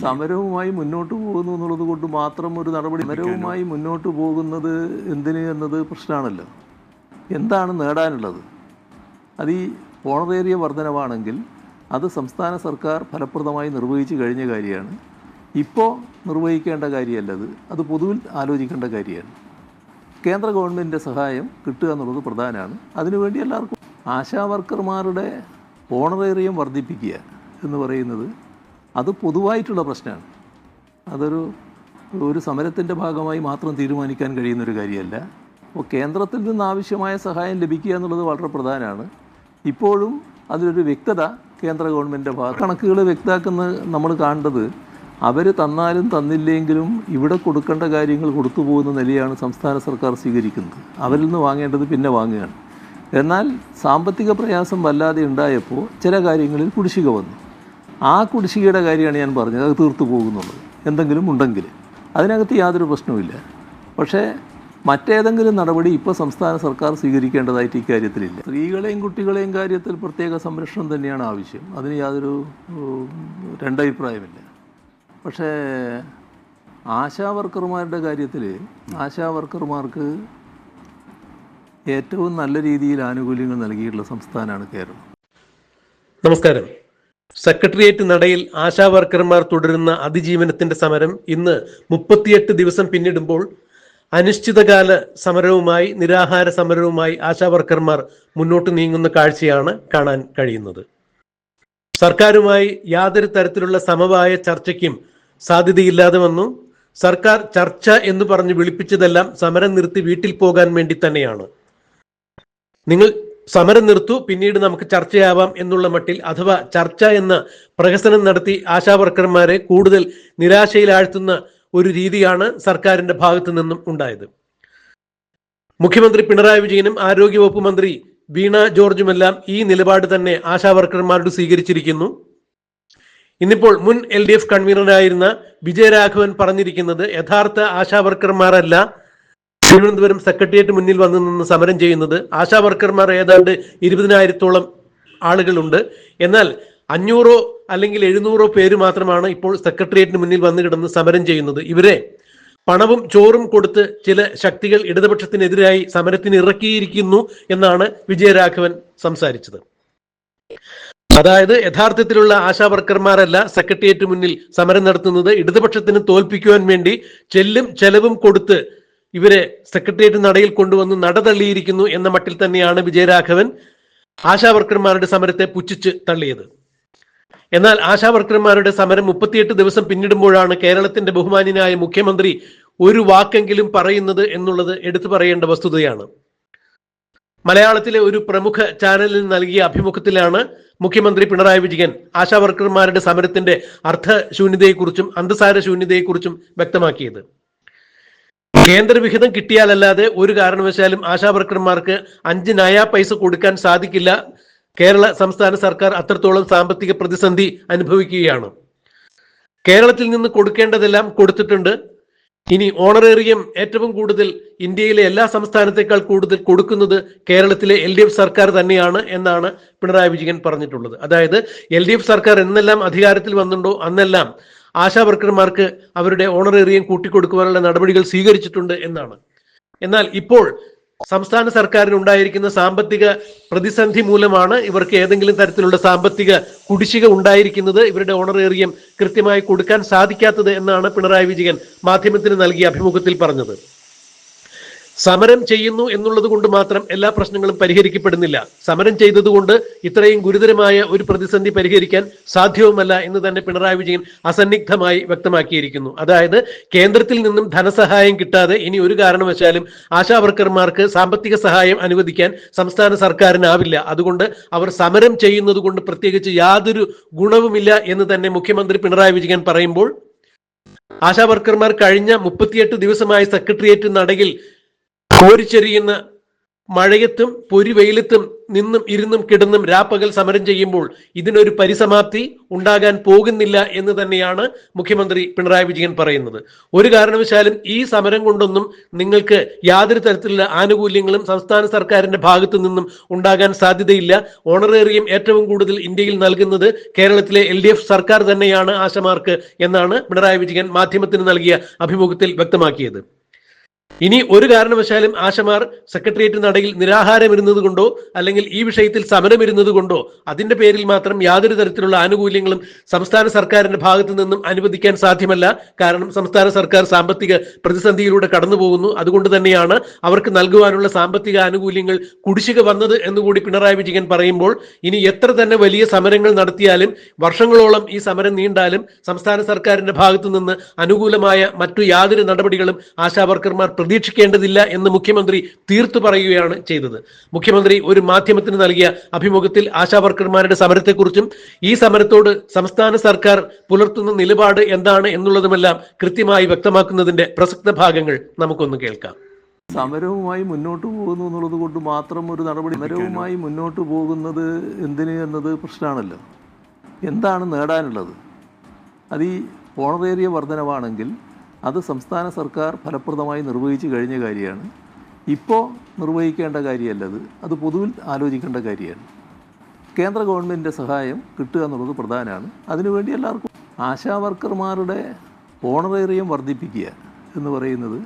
സമരവുമായി മുന്നോട്ട് പോകുന്നു എന്നുള്ളത് കൊണ്ട് മാത്രം ഒരു നടപടി സമരവുമായി മുന്നോട്ട് പോകുന്നത് എന്തിന് എന്നത് പ്രശ്നമാണല്ലോ. എന്താണ് നേടാനുള്ളത്? അത് ഈ ഓണറേറിയ വർധനവാണെങ്കിൽ അത് സംസ്ഥാന സർക്കാർ ഫലപ്രദമായി നിർവഹിച്ചു കഴിഞ്ഞ കാര്യമാണ്. ഇപ്പോൾ നിർവഹിക്കേണ്ട കാര്യമല്ലത് അത്. പൊതുവിൽ ആലോചിക്കേണ്ട കാര്യമാണ്. കേന്ദ്ര ഗവൺമെന്റിന്റെ സഹായം കിട്ടുക എന്നുള്ളത് പ്രധാനമാണ്. അതിനുവേണ്ടി എല്ലാവർക്കും ആശാ വർക്കർമാരുടെ ഓണറേറിയം വർദ്ധിപ്പിക്കുക എന്ന് പറയുന്നത് അത് പൊതുവായിട്ടുള്ള പ്രശ്നമാണ്. അതൊരു ഒരു സമരത്തിന്റെ ഭാഗമായി മാത്രം തീരുമാനിക്കാൻ കഴിയുന്നൊരു കാര്യമല്ല. അപ്പോൾ കേന്ദ്രത്തിൽ നിന്ന് ആവശ്യമായ സഹായം ലഭിക്കുക എന്നുള്ളത് വളരെ പ്രധാനമാണ്. ഇപ്പോഴും അതിലൊരു വ്യക്തത കേന്ദ്ര ഗവൺമെന്റിന്റെ ഭാഗം കണക്കുകൾ വ്യക്തമാക്കുന്ന നമ്മൾ കാണേണ്ടത് അവർ തന്നാലും തന്നില്ലെങ്കിലും ഇവിടെ കൊടുക്കേണ്ട കാര്യങ്ങൾ കൊടുത്തു പോകുന്ന നിലയാണ് സംസ്ഥാന സർക്കാർ സ്വീകരിക്കുന്നത്. അവരിൽ നിന്ന് വാങ്ങേണ്ടത് പിന്നെ വാങ്ങുകയാണ്. എന്നാൽ സാമ്പത്തിക പ്രയാസം വല്ലാതെ ഉണ്ടായപ്പോൾ ചില കാര്യങ്ങളിൽ കുടിശ്ശിക വന്നു. ആ കുടിശ്ശികയുടെ കാര്യമാണ് ഞാൻ പറഞ്ഞത്. അത് തീർത്തു പോകുന്നുള്ളത്. എന്തെങ്കിലും ഉണ്ടെങ്കിൽ. അതിനകത്ത് യാതൊരു പ്രശ്നവുമില്ല പക്ഷേ മറ്റേതെങ്കിലും നടപടി ഇപ്പോൾ സംസ്ഥാന സർക്കാർ സ്വീകരിക്കേണ്ടതായിട്ട് ഇക്കാര്യത്തിലില്ല സ്ത്രീകളെയും കുട്ടികളെയും കാര്യത്തിൽ പ്രത്യേക സംരക്ഷണം തന്നെയാണ് ആവശ്യം. അതിന് യാതൊരു രണ്ടഭിപ്രായമില്ല. പക്ഷേ ആശാ വർക്കർമാരുടെ കാര്യത്തിൽ ആശാ വർക്കർമാർക്ക് ഏറ്റവും നല്ല രീതിയിൽ ആനുകൂല്യങ്ങൾ നൽകിയിട്ടുള്ള സംസ്ഥാനമാണ് കേരളം. നമസ്കാരം. സെക്രട്ടേറിയറ്റ് നടയിൽ ആശാവർക്കർമാർ തുടരുന്ന അതിജീവനത്തിന്റെ സമരം ഇന്ന് മുപ്പത്തിയെട്ട് ദിവസം പിന്നിടുമ്പോൾ അനിശ്ചിതകാല സമരവുമായി നിരാഹാര സമരവുമായി ആശാവർക്കർമാർ മുന്നോട്ട് നീങ്ങുന്ന കാഴ്ചയാണ് കാണാൻ കഴിയുന്നത്. സർക്കാരുമായി യാതൊരു തരത്തിലുള്ള സമവായ ചർച്ചയ്ക്കും സാധ്യതയില്ലാതെ വന്നു. സർക്കാർ ചർച്ച എന്ന് പറഞ്ഞ് വിളിപ്പിച്ചതെല്ലാം സമരം നിർത്തി വീട്ടിൽ പോകാൻ വേണ്ടി തന്നെയാണ്. നിങ്ങൾ സമരം നിർത്തു പിന്നീട് നമുക്ക് ചർച്ചയാവാം എന്നുള്ള മട്ടിൽ അഥവാ ചർച്ച എന്ന പ്രഹസനം നടത്തി ആശാവർക്കർമാരെ കൂടുതൽ നിരാശയിലാഴ്ത്തുന്ന ഒരു രീതിയാണ് സർക്കാരിന്റെ ഭാഗത്തു നിന്നും ഉണ്ടായത്. മുഖ്യമന്ത്രി പിണറായി വിജയനും ആരോഗ്യവകുപ്പ് മന്ത്രി വീണ ജോർജുമെല്ലാം ഈ നിലപാട് തന്നെ ആശാവർക്കർമാരോട് സ്വീകരിച്ചിരിക്കുന്നു. ഇന്നിപ്പോൾ മുൻ എൽ ഡി എഫ് കൺവീനറായിരുന്ന വിജയരാഘവൻ പറഞ്ഞിരിക്കുന്നത് യഥാർത്ഥ ആശാ വർക്കർമാരല്ല തിരുവനന്തപുരം സെക്രട്ടേറിയറ്റ് മുന്നിൽ വന്നു നിന്ന് സമരം ചെയ്യുന്നത് ആശാ വർക്കർമാർ ഏതാണ്ട് ഇരുപതിനായിരത്തോളം ആളുകളുണ്ട്. എന്നാൽ അഞ്ഞൂറോ അല്ലെങ്കിൽ എഴുന്നൂറോ പേര് മാത്രമാണ് ഇപ്പോൾ സെക്രട്ടേറിയറ്റിന് മുന്നിൽ വന്ന് കിടന്ന് സമരം ചെയ്യുന്നത്. ഇവരെ പണവും ചോറും കൊടുത്ത് ചില ശക്തികൾ ഇടതുപക്ഷത്തിനെതിരായി സമരത്തിന് ഇറക്കിയിരിക്കുന്നു എന്നാണ് വിജയരാഘവൻ സംസാരിച്ചത്. അതായത് യഥാർത്ഥത്തിലുള്ള ആശാ വർക്കർമാരല്ല സെക്രട്ടേറിയറ്റ് മുന്നിൽ സമരം നടത്തുന്നത്. ഇടതുപക്ഷത്തിന് തോൽപ്പിക്കുവാൻ വേണ്ടി ചെല്ലും ചെലവും കൊടുത്ത് ഇവരെ സെക്രട്ടേറിയറ്റ് നടയിൽ കൊണ്ടുവന്ന് നട തള്ളിയിരിക്കുന്നു എന്ന മട്ടിൽ തന്നെയാണ് വിജയരാഘവൻ ആശാവർക്കർമാരുടെ സമരത്തെ പുച്ഛിച്ച് തള്ളിയത്. എന്നാൽ ആശാവർക്കർമാരുടെ സമരം മുപ്പത്തിയെട്ട് ദിവസം പിന്നിടുമ്പോഴാണ് കേരളത്തിന്റെ ബഹുമാന്യനായ മുഖ്യമന്ത്രി ഒരു വാക്കെങ്കിലും പറയുന്നത് എന്നുള്ളത് എടുത്തു പറയേണ്ട വസ്തുതയാണ്. മലയാളത്തിലെ ഒരു പ്രമുഖ ചാനലിൽ നൽകിയ അഭിമുഖത്തിലാണ് മുഖ്യമന്ത്രി പിണറായി വിജയൻ ആശാവർക്കർമാരുടെ സമരത്തിന്റെ അർത്ഥശൂന്യതയെക്കുറിച്ചും അന്തസാര ശൂന്യതയെക്കുറിച്ചും വ്യക്തമാക്കിയത്. കേന്ദ്രവിഹിതം കിട്ടിയാലല്ലാതെ ഒരു കാരണവശാലും ആശാ വർക്കർമാർക്ക് അഞ്ച് നയാ പൈസ കൊടുക്കാൻ സാധിക്കില്ല. കേരള സംസ്ഥാന സർക്കാർ അത്രത്തോളം സാമ്പത്തിക പ്രതിസന്ധി അനുഭവിക്കുകയാണ്. കേരളത്തിൽ നിന്ന് കൊടുക്കേണ്ടതെല്ലാം കൊടുത്തിട്ടുണ്ട്. ഇനി ഓണറേറിയം ഏറ്റവും കൂടുതൽ ഇന്ത്യയിലെ എല്ലാ സംസ്ഥാനത്തേക്കാൾ കൂടുതൽ കൊടുക്കുന്നത് കേരളത്തിലെ എൽ ഡി എഫ് സർക്കാർ തന്നെയാണ് എന്നാണ് പിണറായി വിജയൻ പറഞ്ഞിട്ടുള്ളത്. അതായത് എൽ ഡി എഫ് സർക്കാർ എന്നെല്ലാം അധികാരത്തിൽ വന്നിട്ടുണ്ടോ? അന്നെല്ലാം. ആശാ വർക്കർമാർക്ക് അവരുടെ ഓണറേറിയം കൂട്ടിക്കൊടുക്കുവാനുള്ള നടപടികൾ സ്വീകരിച്ചിട്ടുണ്ട് എന്നാണ്. എന്നാൽ ഇപ്പോൾ സംസ്ഥാന സർക്കാരിന് ഉണ്ടായിരിക്കുന്ന സാമ്പത്തിക പ്രതിസന്ധി മൂലമാണ് ഇവർക്ക് ഏതെങ്കിലും തരത്തിലുള്ള സാമ്പത്തിക കുടിശ്ശിക ഉണ്ടായിരിക്കുന്നത് ഇവരുടെ ഓണറേറിയം കൃത്യമായി കൊടുക്കാൻ സാധിക്കാത്തത് എന്നാണ് പിണറായി വിജയൻ മാധ്യമത്തിന് നൽകിയ അഭിമുഖത്തിൽ പറഞ്ഞത്. സമരം ചെയ്യുന്നു എന്നുള്ളത് കൊണ്ട് മാത്രം എല്ലാ പ്രശ്നങ്ങളും പരിഹരിക്കപ്പെടുന്നില്ല. സമരം ചെയ്തതുകൊണ്ട് ഇത്രയും ഗുരുതരമായ ഒരു പ്രതിസന്ധി പരിഹരിക്കാൻ സാധ്യവുമല്ല എന്ന് തന്നെ പിണറായി വിജയൻ അസന്നിഗ്ധമായി വ്യക്തമാക്കിയിരിക്കുന്നു. അതായത് കേന്ദ്രത്തിൽ നിന്നും ധനസഹായം കിട്ടാതെ ഇനി ഒരു കാരണവശാലും ആശാ വർക്കർമാർക്ക് സാമ്പത്തിക സഹായം അനുവദിക്കാൻ സംസ്ഥാന സർക്കാരിനാവില്ല. അതുകൊണ്ട് അവർ സമരം ചെയ്യുന്നത് കൊണ്ട് പ്രത്യേകിച്ച് യാതൊരു ഗുണവുമില്ല എന്ന് തന്നെ മുഖ്യമന്ത്രി പിണറായി വിജയൻ പറയുമ്പോൾ ആശാ വർക്കർമാർ കഴിഞ്ഞ മുപ്പത്തിയെട്ട് ദിവസമായി സെക്രട്ടേറിയറ്റ് നടയിൽ കോരിച്ചെരിയുന്ന മഴയത്തും പൊരിവെയിലത്തും നിന്നും ഇരുന്നും കിടന്നും രാപ്പകൽ സമരം ചെയ്യുമ്പോൾ ഇതിനൊരു പരിസമാപ്തി ഉണ്ടാകാൻ പോകുന്നില്ല എന്ന് തന്നെയാണ് മുഖ്യമന്ത്രി പിണറായി വിജയൻ പറയുന്നത്. ഒരു കാരണവശാലും ഈ സമരം കൊണ്ടൊന്നും നിങ്ങൾക്ക് യാതൊരു തരത്തിലുള്ള ആനുകൂല്യങ്ങളും സംസ്ഥാന സർക്കാരിന്റെ ഭാഗത്തു നിന്നും ഉണ്ടാകാൻ സാധ്യതയില്ല. ഓണറേറിയം ഏറ്റവും കൂടുതൽ ഇന്ത്യയിൽ നൽകുന്നത് കേരളത്തിലെ എൽ സർക്കാർ തന്നെയാണ് ആശമാർക്ക് എന്നാണ് പിണറായി വിജയൻ മാധ്യമത്തിന് നൽകിയ അഭിമുഖത്തിൽ വ്യക്തമാക്കിയത്. ഇനി ഒരു കാരണവശാലും ആശമാർ സെക്രട്ടേറിയറ്റ് നടയിൽ നിരാഹാരം ഇരുന്നത് കൊണ്ടോ അല്ലെങ്കിൽ ഈ വിഷയത്തിൽ സമരം ഇരുന്നത് കൊണ്ടോ അതിന്റെ പേരിൽ മാത്രം യാതൊരു തരത്തിലുള്ള ആനുകൂല്യങ്ങളും സംസ്ഥാന സർക്കാരിന്റെ ഭാഗത്തു നിന്നും അനുവദിക്കാൻ സാധ്യമല്ല. കാരണം സംസ്ഥാന സർക്കാർ സാമ്പത്തിക പ്രതിസന്ധിയിലൂടെ കടന്നു പോകുന്നു അതുകൊണ്ട് തന്നെയാണ് അവർക്ക് നൽകുവാനുള്ള സാമ്പത്തിക ആനുകൂല്യങ്ങൾ കുടിശ്ശിക വന്നത് എന്നുകൂടി പിണറായി വിജയൻ പറയുമ്പോൾ ഇനി എത്ര തന്നെ വലിയ സമരങ്ങൾ നടത്തിയാലും വർഷങ്ങളോളം ഈ സമരം നീണ്ടാലും സംസ്ഥാന സർക്കാരിന്റെ ഭാഗത്തു നിന്ന് അനുകൂലമായ മറ്റു യാതൊരു നടപടികളും ആശാവർക്കർമാർ പ്രതീക്ഷിക്കേണ്ടതില്ല എന്ന് മുഖ്യമന്ത്രി തീർത്തു പറയുകയാണ് ചെയ്തത്. മുഖ്യമന്ത്രി ഒരു മാധ്യമത്തിന് നൽകിയ അഭിമുഖത്തിൽ ആശാവർക്കർമാരുടെ സമരത്തെക്കുറിച്ചും ഈ സമരത്തോട് സംസ്ഥാന സർക്കാർ പുലർത്തുന്ന നിലപാട് എന്താണ് എന്നുള്ളതുമെല്ലാം കൃത്യമായി വ്യക്തമാക്കുന്നതിന്റെ പ്രസക്ത ഭാഗങ്ങൾ നമുക്കൊന്ന് കേൾക്കാം. സമരവുമായി മുന്നോട്ട് പോകുന്നു എന്നുള്ളത് കൊണ്ട് മാത്രം ഒരു നടപടി സമരവുമായി മുന്നോട്ട് പോകുന്നത് എന്തിന് എന്നത് പ്രശ്നമാണല്ലോ. എന്താണ് നേടാനുള്ളത്? അത് ഈ ഓണറേറിയ വർധനവാണെങ്കിൽ അത് സംസ്ഥാന സർക്കാർ ഫലപ്രദമായി നിർവഹിച്ചു കഴിഞ്ഞ കാര്യമാണ്. ഇപ്പോൾ നിർവഹിക്കേണ്ട കാര്യമല്ല അത്. പൊതുവിൽ ആലോചിക്കേണ്ട കാര്യമാണ്. കേന്ദ്ര ഗവൺമെന്റിന്റെ സഹായം കിട്ടുക എന്നുള്ളത് പ്രധാനമാണ്. അതിനുവേണ്ടി എല്ലാവർക്കും ആശാ വർക്കർമാരുടെ ഓണറേറിയം വർദ്ധിപ്പിക്കുക എന്ന് പറയുന്നത്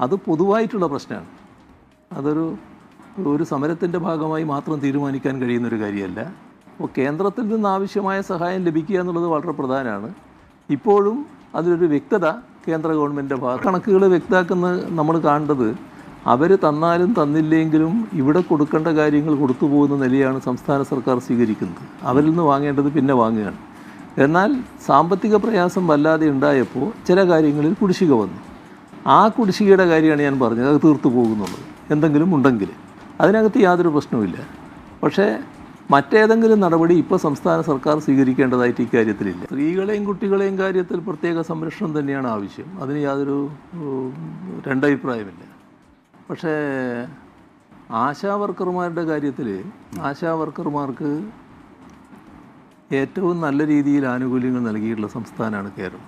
അത് പൊതുവായിട്ടുള്ള പ്രശ്നമാണ്. അതൊരു ഒരു സമരത്തിന്റെ ഭാഗമായി മാത്രം തീരുമാനിക്കാൻ കഴിയുന്നൊരു കാര്യമല്ല. അപ്പോൾ കേന്ദ്രത്തിൽ നിന്ന് ആവശ്യമായ സഹായം ലഭിക്കുക എന്നുള്ളത് വളരെ പ്രധാനമാണ്. ഇപ്പോഴും അതിലൊരു വ്യക്തത കേന്ദ്ര ഗവൺമെന്റിന്റെ ഭാഗം കണക്കുകൾ വ്യക്തമാക്കുന്ന നമ്മൾ കാണേണ്ടത് അവർ തന്നാലും തന്നില്ലെങ്കിലും ഇവിടെ കൊടുക്കേണ്ട കാര്യങ്ങൾ കൊടുത്തു പോകുന്ന നിലയാണ് സംസ്ഥാന സർക്കാർ സ്വീകരിക്കുന്നത്. അവരിൽ നിന്ന് വാങ്ങേണ്ടത് പിന്നെ വാങ്ങുകയാണ്. എന്നാൽ സാമ്പത്തിക പ്രയാസം വല്ലാതെ ഉണ്ടായപ്പോൾ ചില കാര്യങ്ങളിൽ കുടിശ്ശിക വന്നു. ആ കുടിശ്ശികയുടെ കാര്യമാണ് ഞാൻ പറഞ്ഞത്. അത് തീർത്തു പോകുന്നുള്ളത് എന്തെങ്കിലും ഉണ്ടെങ്കിൽ. അതിനകത്ത് യാതൊരു പ്രശ്നവുമില്ല. പക്ഷേ മറ്റേതെങ്കിലും നടപടി ഇപ്പോൾ സംസ്ഥാന സർക്കാർ സ്വീകരിക്കേണ്ടതായിട്ട് ഇക്കാര്യത്തിലില്ല സ്ത്രീകളെയും കുട്ടികളെയും കാര്യത്തിൽ പ്രത്യേക സംരക്ഷണം തന്നെയാണ് ആവശ്യം. അതിന് യാതൊരു രണ്ടഭിപ്രായമില്ല. പക്ഷേ ആശാ വർക്കർമാരുടെ കാര്യത്തിൽ ആശാ വർക്കർമാർക്ക് ഏറ്റവും നല്ല രീതിയിൽ ആനുകൂല്യങ്ങൾ നൽകിയിട്ടുള്ള സംസ്ഥാനമാണ് കേരളം.